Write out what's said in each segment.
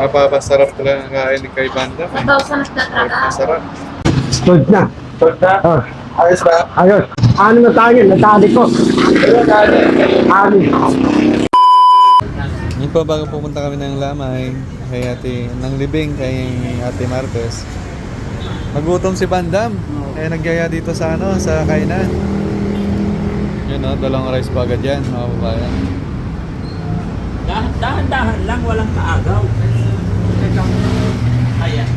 Mapapasarap talaga ang kain ni kay Banda. Nagtatraga. Masarap. Good na. Tol na, Oh, ayos ba? ayos. Ano na tayo? Natali ko. Ani. Yun po, bago pumunta kami ng Lamay, kay ate, ng libing kay ate Marcos. Nagutom si Bandam. Kaya nagyaya dito sa ano, sa kainan. Yun o, dalawang rice pa agad yan, mga babayan. Dahan- Dahan-dahan lang, walang kaagaw. Ayan.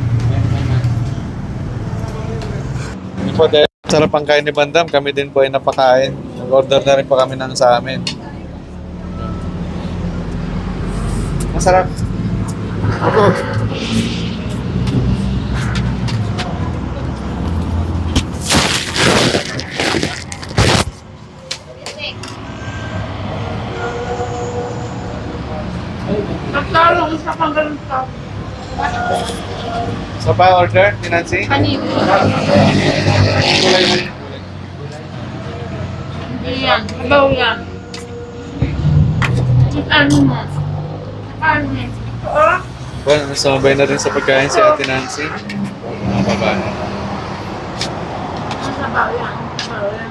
Yun po, dahil sarap ang kain ni Bandam, kami din po ay napakain. Nag-order na rin po kami ng sa amin. Masarap. Magkano isa pang ganun ka? Sa pa order ni Nancy? Mo. Hindi yan. Ano mo? Ano mo? Well, sumabay na rin sa pagkain si Ate Nancy. Mga babae. Sabaw yan. Sabaw yan.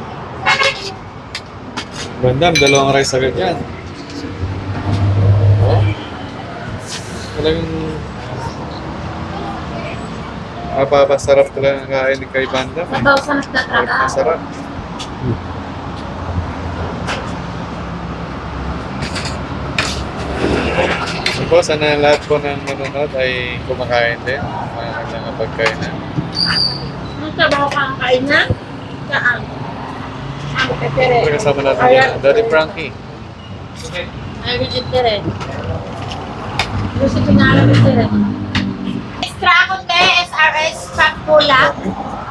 Bandam, dalawang rice agad yan. Oh. Talagang mapapasarap talaga ang kain ni kay Bandam. eh. Sabaw sa nagtatraga. Masarap. Ano po, sana lahat po ng manonood ay kumakain din. Mga kanyang pagkainan. Ang sabaw ka ang kainan? Saan? Ang pepere. Pero kasama natin yan. Daddy Frankie. Ay, vegetarian. Gusto ko na alam te. SRS fat pula.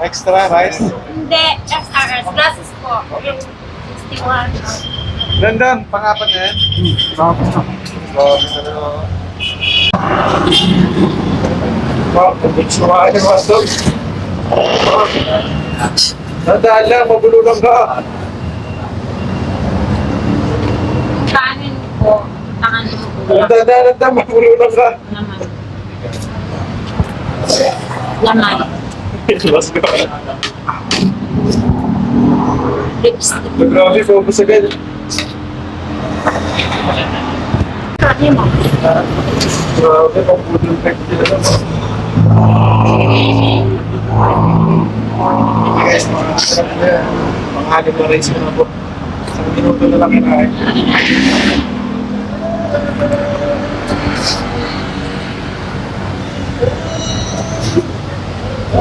Extra rice. Hindi, SRS. Glasses po. 61. Dandan, pangapat na yan. Tapos na. Grabe na ako. Wow, ka naman doon. Tandaan lang, mabululang ka. Kanin po. Tangan mo po. Tandaan lang, mabululang ka. Laman. Laman. Let's go. Lipstick. Grabe, focus agad. Kanin mo. Grabe, mabulong ka sila naman. Guys, mga sarap na yan. Anim na rice ko po. Isang minuto na lang kinain. Ah,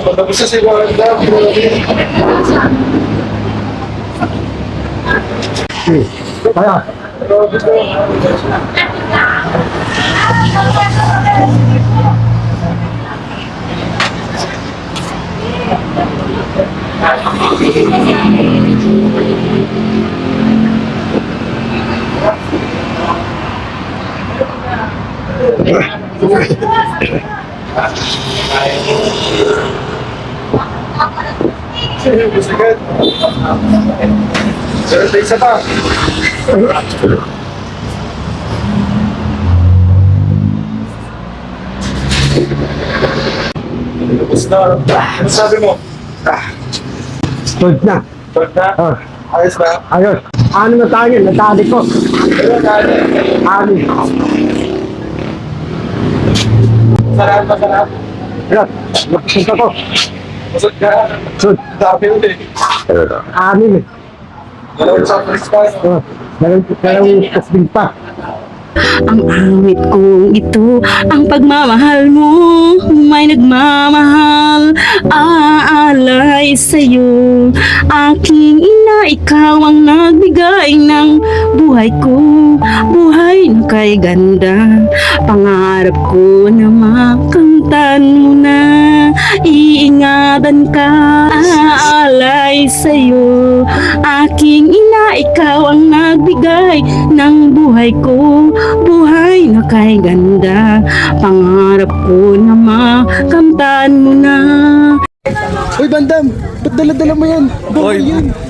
patapos na si Wanda. Hmm. Kaya, Grabe ko. Gusto ka? Pero sa isa pa. Tapos na. Ano sabi mo? good na. Tol na? Oh, Ayos ba? ayos. Ano na tayo? Natali ko. Ayun, kain. Ani. Sarap, masarap. Ayan, nagpunta ko. Masod ka. Good. Dami ulit. Ani. Dalawang soft drinks pa. Oh, dalawang dalawang kasbing pa. Ang awit kong ito, ang pagmamahal mo, may nagmamahal, aalay sa'yo. Aking ina, ikaw ang nagbigay ng buhay ko, buhay kay ganda. Pangarap ko na makamtan mo na, iingatan ka, aalay sa'yo. Aking ina, ikaw ang nagbigay ng buhay ko, buhay na kay ganda. Pangarap ko na makamtan mo na. Uy, bandam! Ba't dala-dala mo yan? Oy,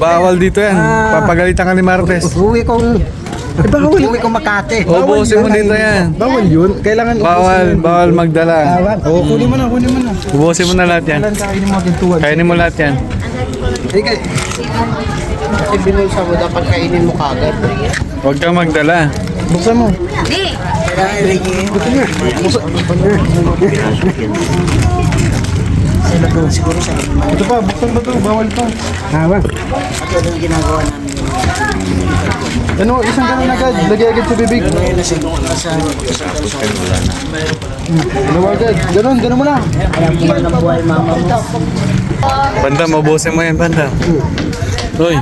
bawal dito yan. Papagalitan ka ni Martes. Uwi kong... Eh, bawal. Uwi kong Makati. Ubusin mo dito yan. Bawal yun. Kailangan Bawal, bawal magdala. Bawal. Oo, kunin mo na, kunin mo na. Ubusin mo na lahat yan. Kailan kainin mo ating tuwan? Kainin mo lahat yan. Eh, kay... Kasi binulsa mo, dapat kainin mo kagad. Huwag kang magdala. Buksan mo. Ito pa, buksan ba ito? Bawal pa. Bawal. Ito yung ginagawa namin. Ano, isang ganun agad. Lagay agad sa bibig. Ano agad? Ganun, ganun mo na. Bandam, ubusin mo yan, Bandam. Uy,